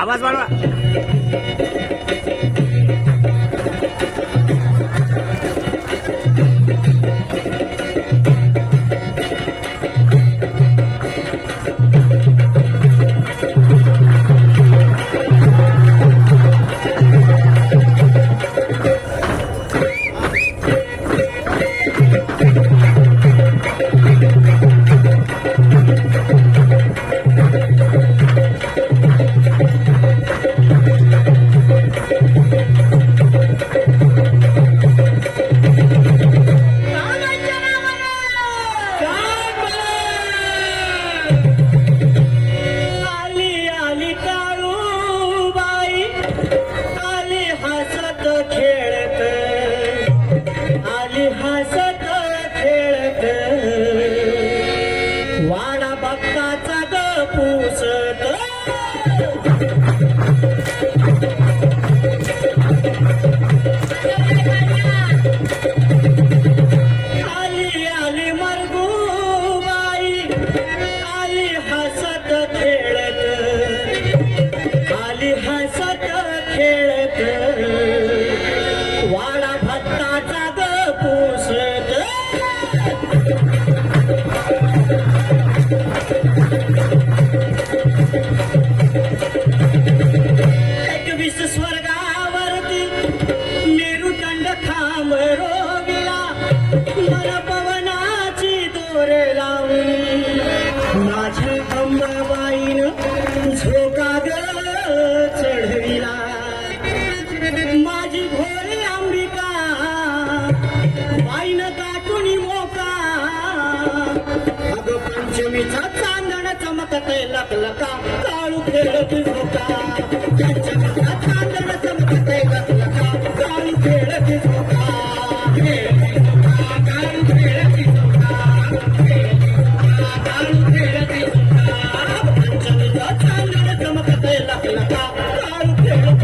आवाज वाढवा मन पवनाची दोरे लावणी माझ्या अंबाबाईन झोका ग चढविला. माझी घोरे अंबिका बाईन दाटुनी मोका. अग पंचमीचा चांदण चमकते लकलका काळू खेळत होता त्यांच्या Thank.